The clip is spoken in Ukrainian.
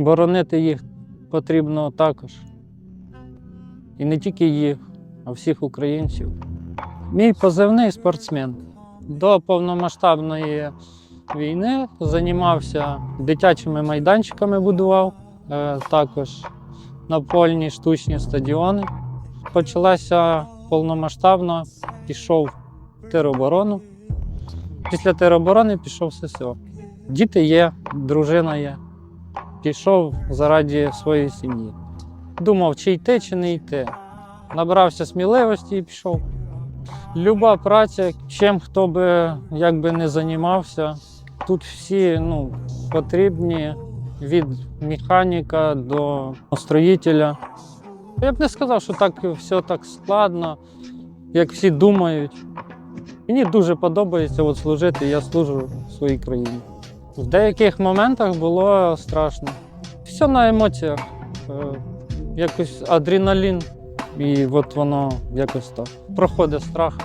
Боронити їх потрібно також. І не тільки їх, а всіх українців. Мій позивний спортсмен. До повномасштабної війни займався дитячими майданчиками, будував, е, також напольні штучні стадіони. Почалася повномасштабно, пішов в тероборону. Після тероборони пішов в ССО. Діти є, дружина є. Пішов заради своєї сім'ї. Думав, чи йти, чи не йти. Набрався сміливості і пішов. Люба праця, чим хто би як би не займався, тут всі ну, потрібні від механіка до строїтеля. Я б не сказав, що так все так складно, як всі думають. Мені дуже подобається от служити, я служу своїй країні. В деяких моментах було страшно. Все на емоціях. Е, Якось адреналін, і от воно якось так. Проходить страх.